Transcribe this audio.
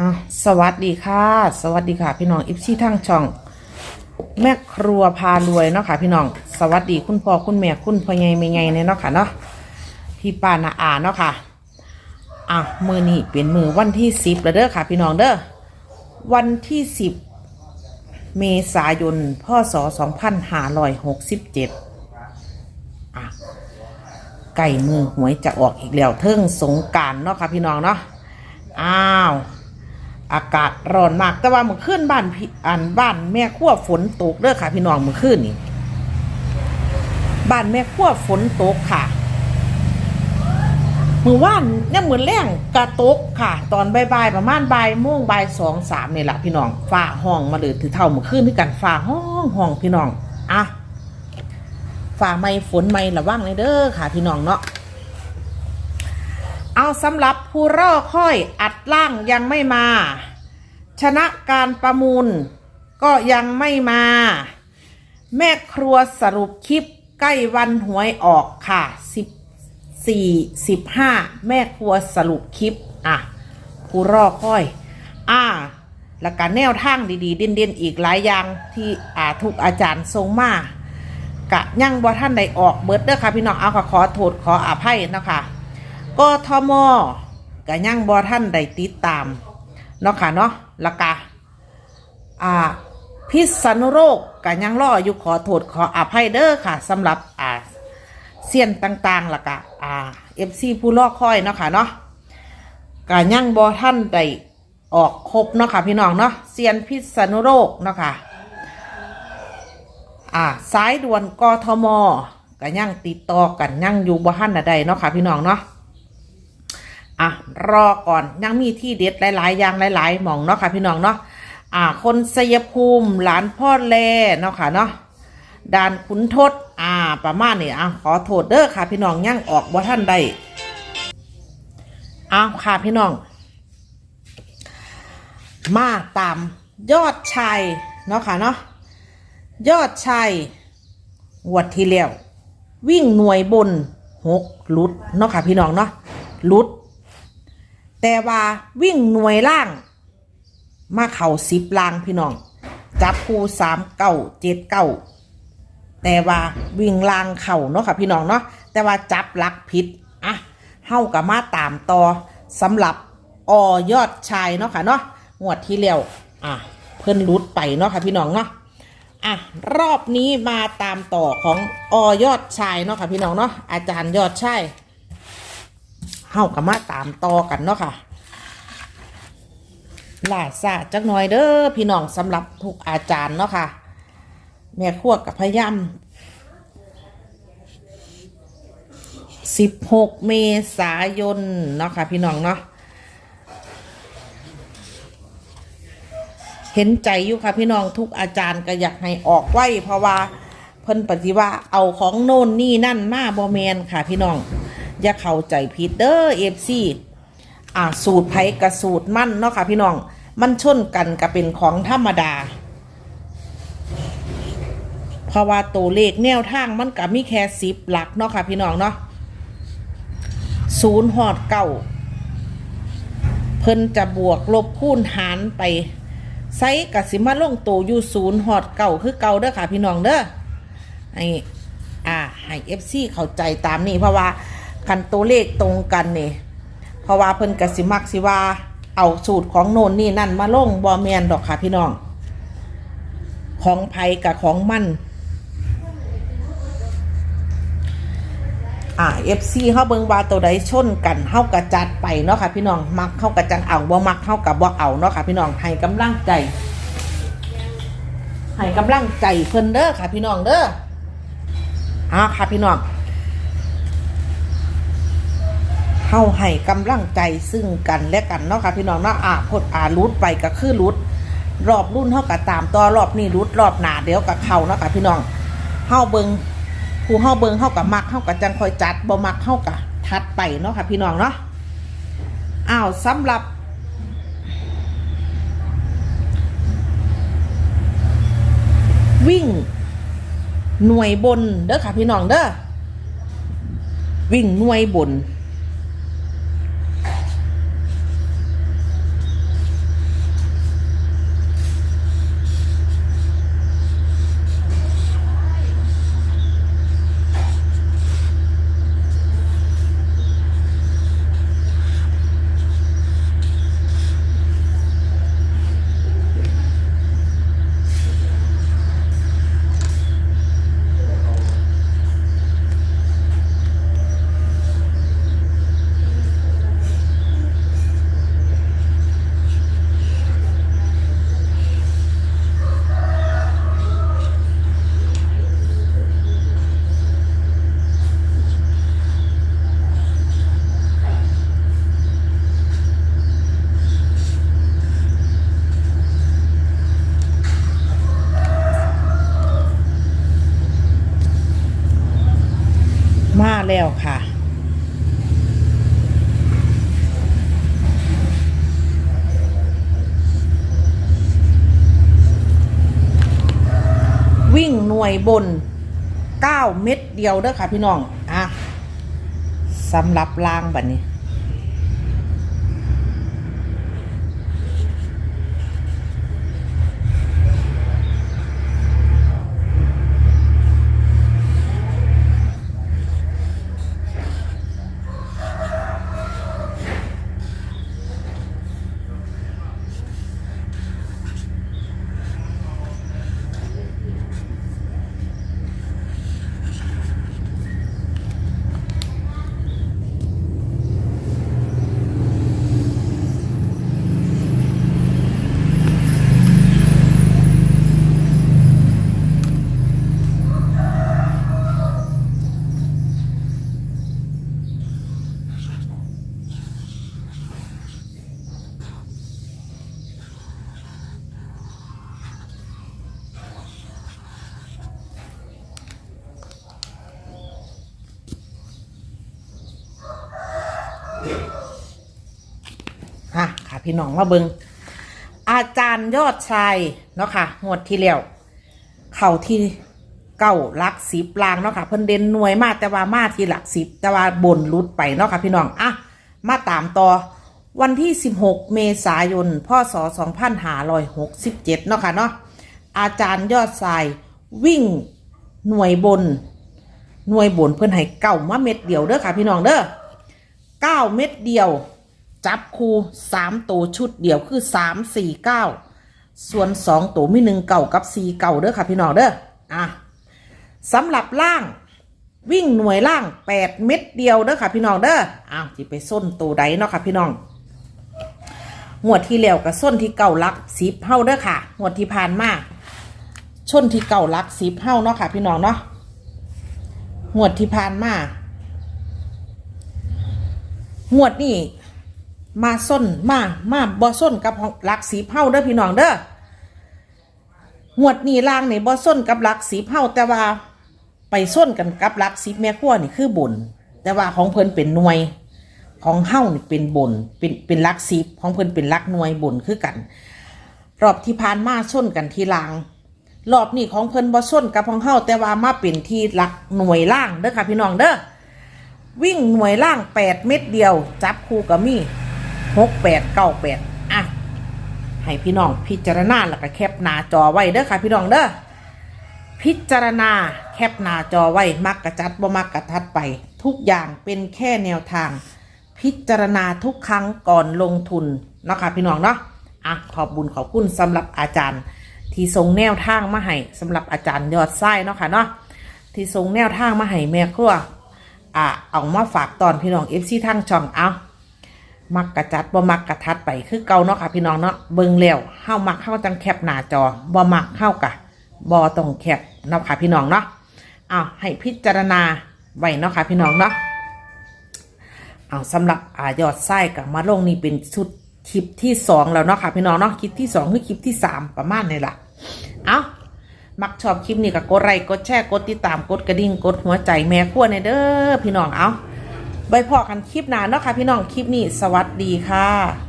อะสวัสดีค่ะ สวัสดีค่ะ พี่น้องอิฟซี่ทั้งช่อง แม่ครัวพารวยเนาะค่ะพี่น้อง สวัสดีคุณพ่อคุณแม่คุณพ่อใหญ่แม่ใหญ่เนี่ยเนาะค่ะเนาะพี่ป้านาอาเนาะค่ะอะมือนี้เป็นมือวันที่สิบแล้วเด้อค่ะ พี่น้องเด้อวันที่สิบเมษายนพศสองพันห้าร้อยหกสิบเจ็ดอะไก่มือหวยจะออกอีกแล้วเทิงสงการเนาะค่ะพี่น้องเนาะอ้าว อากาศร้อนมาก แต่ว่าเมื่อคืนบ้านพี่อันบ้านแม่ขั้วฝนตกเด้อค่ะ พี่น้องเมื่อคืนนี่บ้านแม่ขั้วฝนตกค่ะมือว่านเนี่ยเหมือนแรงกระตกค่ะ ตอนบ่ายๆประมาณบ่ายโมงบ่ายสองสามนี่แหละพี่น้องฟ้าห้องมาเลยถือเท่าเมื่อคืนที่กันฟ้าห้องห้องพี่น้องอะฟ้าไม่ฝนไม่ระวังเลยเด้อค่ะ พี่น้องเนาะ เอาสำหรับผู้รอค่อยอัดล่างยังไม่มา ชนะการประมูล ก็ยังไม่มา แม่ครัวสรุปคลิปใกล้วันหวยออกค่ะ14 15แม่ครัวสรุปคลิป อะ ผู้รอค่อย อ่าแล้วก็แนวทางดีๆ เด่นๆ อีกหลายอย่างที่อ่าทุกอาจารย์ทรงมากะยั่งบ่ท่านใดออกเบิดเด้อค่ะพี่น้องเอาค่ะขอโทษขออภัยนะคะ กทมก็ยังบ่ท่านได้ติดตามเนาะค่ะเนาะล้วก็อ่าพิษณุโรคก็ยังรออยู่ขอโทษขออภัยเด้อค่ะสำหรับอ่าเสียนต่างๆล้วก็อ่าเอฟซีผู้รอคอยเนาะค่ะเนาะก็ยังบ่ท่านได้ออกครบเนาะค่ะพี่น้องเนาะเสียนพิษณุโรคเนาะค่ะอ่าสายด่วนกทมก็ยังติดต่อกันยังอยู่บ่ทันใดเนาะค่ะพี่น้องเนาะ อะรอก่อนยังมีที่เด็ดหลายๆอย่างหลาย ๆ หม่องเนาะค่ะพี่น้องเนาะอ่า คนสยภูมิหลานพ่อแลเนาะค่ะเนาะด่านขุนทดอ่า ประมาณนี้อะขอโทษเด้อค่ะพี่น้องยังออกบ่ท่านใดอ้าวค่ะพี่น้อง มาตามยอดชัยเนาะค่ะเนาะยอดชัยงวดที่แล้ววิ่งหน่วยบนหกลุดเนาะค่ะพี่น้องเนาะลุด แต่ว่าวิ่งหน่วยล่าง มาเข่าสิบลางพี่น้อง จับคู่สามเก้าเจ็ดเก้าแต่ว่าวิ่งล่างเข่าเนาะค่ะพี่น้องเนาะแต่ว่าจับลักผิดอะเฮากับมาตามต่อสำหรับอยอดชายเนาะค่ะเนาะงวดที่แล้วอะเพิ่นรุดไปเนาะค่ะพี่น้องเนาะอะรอบนี้มาตามต่อของอยอดชายเนาะค่ะพี่น้องเนาะอาจารย์ยอดชาย เฮากับมาตามต่อกันเนาะค่ะล่าซาจักหน่อยเด้อพี่น้องสำหรับทุกอาจารย์เนาะค่ะ แม่ขั้วกับพยายามสิบหกเมษายนเนาะค่ะพี่น้องเนาะเห็นใจอยู่ค่ะพี่น้องทุกอาจารย์ก็อยากให้ออกไว้เพราะว่าเพิ่นปฏิว่าเอาของโน่นนี่นั่นมาบอแมนค่ะพี่น้อง อย่าเข้าใจผิดเด้อเอฟซีอ่าสูตรไผกับสูตรมั่นเนาะค่ะพี่น้อง มันชนกันกับเป็นของธรรมดา เพราะว่าตัวเลขแนวทางมันกับมีแค่สิบหลักเนาะค่ะพี่น้องเนาะศูนย์หอดเก่าเพิ่นจะบวกลบคูณหารไปไซกับสิมาลงตัวอยู่ศูนย์หอดเก่าคือเก่าเด้อค่ะพี่น้องเด้อไออ่าให้เอฟซีเข้าใจตามนี้เพราะว่า คันตัวเลขตรงกันนี่เพราะว่าเพิ่นกสิมักสิว่าเอาสูตรของโน่นนี่นั่นมาลงบอแมนดอกค่ะพี่น้อง ของไผกับของมันอ่าเอฟซีเฮาเบิงว่าตัวใดชนกันเฮากระจัดไปเนาะค่ะพี่น้องมักเฮากระจังเอาบ่มักเฮากับบ่เอาเนาะค่ะพี่น้องให้กำลังใจให้กำลังใจเพิ่นเด้อค่ะพี่น้องเด้ออ่าค่ะพี่น้อง เฮาให้กำลังใจซึ่งกันและกันเนาะค่ะพี่น้องเนาะอ่าพดอ่ารุดไปก็คือรุดรอบรุ่นเฮาก็ตามต่อรอบนี้รุดรอบหนาเดี๋ยวกับเขาเนาะค่ะพี่น้องเฮาเบิงผู้เฮาเบิงเฮากับมักเฮากับจังคอยจัดบ่มักเฮากับทัดไปเนาะค่ะพี่น้องเนาะอ้าวสำหรับวิ่งหน่วยบนเด้อค่ะพี่น้องเด้อวิ่งหน่วยบน ค่ะ วิ่งหน่วยบน9เม็ดเดียวเด้อค่ะพี่น้อง อะสำหรับล่างแบบนี้ พี่น้องมาเบิงอาจารย์ยอดชายเนาะค่ะงวดที่แล้วเข่าที่เก้าลักสิบลางเนาะค่ะเพิ่นเด่นหน่วยมากแต่ว่ามาที่หลักสิบแต่ว่าบนรุดไปเนาะค่ะพี่น้องอะมาตามต่อวันที่ 16 เมษายน พศ 2567 เนาะค่ะเนาะ อาจารย์ยอดชายวิ่งหน่วยบน หน่วยบนเพิ่นให้เก้ามาเม็ดเดียวเด้อค่ะพี่น้องเด้อเก้าเม็ดเดียว จับคูสามตัวชุดเดียวคือสามสี่เก้าส่วนสองตัวมีหนึ่งเก่ากับสี่เก่าเด้อค่ะพี่น้องเด้ออะสำหรับล่างวิ่งหน่วยล่างแปดเม็ดเดียวเด้อค่ะพี่น้องเด้ออ้าวจิไปส้นตัวใดเนาะค่ะพี่น้องงวดที่แล้วกับส้นที่เก่าลักสิบเฮ้าเด้อค่ะงวดที่ผ่านมาชนที่เก่าลักสิบเฮ้าเนาะค่ะพี่น้องเนาะงวดที่ผ่านมางวดนี่ มาส้นมามาบ่ส้นกับหลักสีเผาเด้อพี่น้องเด้องวดนี่ล่างนี่บ่ส้นกับหลักสีเผาแต่ว่าไปส้นกันกับหลักสีแม่ขั้วนี่คือบุญแต่ว่าของเพิ่นเป็นหน่วย ของเฮานี่เป็นบุญเป็นเป็นหลักสีของเพิ่นเป็นหลักหน่วยบุญคือกัน รอบที่ผ่านมาส้นกันทีลาง รอบนี้ของเพิ่นบ่ส้นกับของเฮาแต่ว่ามาเป็นที่หลักหน่วยล่างเด้อค่ะพี่น้องเด้อวิ่งหน่วยล่างแปดเม็ดเดียว จับคู่กับมี่ หกแปดเก้าแปดอะ ให้พี่น้องพิจารณาแล้วก็แคปหน้าจอไว้เด้อค่ะ พี่น้องเด้อพิจารณาแคปหน้าจอไว้มักกระจัดบ่มักกระทัดไป ทุกอย่างเป็นแค่แนวทาง พิจารณาทุกครั้งก่อนลงทุนเนาะค่ะพี่น้องเนาะอะขอบบุญขอบคุณสำหรับอาจารย์ ที่ทรงแนวทางมาให้สำหรับอาจารย์ยอดไส้เนาะค่ะเนาะที่ทรงแนวทางมาให้แม่ครัวอะเอามาฝากตอนพี่น้องเอฟซีทางช่องเอา มักกระจัดบ่มักกระทัดไปคือเก่าเนาะค่ะพี่น้องเนาะเบิ่งแล้วเฮามักเฮาจังแคปหน้าจอบ่มักเฮากะบ่ต้องแคปเนาะค่ะพี่น้องเนาะเอาให้พิจารณาไว้เนาะค่ะพี่น้องเนาะเอาสำหรับอายอดไส้กับมาลงนี่เป็นชุดคลิปที่สองแล้วเนาะค่ะพี่น้องเนาะคลิปที่สองคือคลิปที่สามประมาณนี้ล่ะเอามักชอบคลิปนี้ก็กดไลค์กดแชร์กดติดตามกดกระดิ่งกดหัวใจแม่ขั้วในเด้อพี่น้องเอา ไว้พอกันคลิปหน้าเนาะค่ะพี่น้องคลิปนี้สวัสดีค่ะ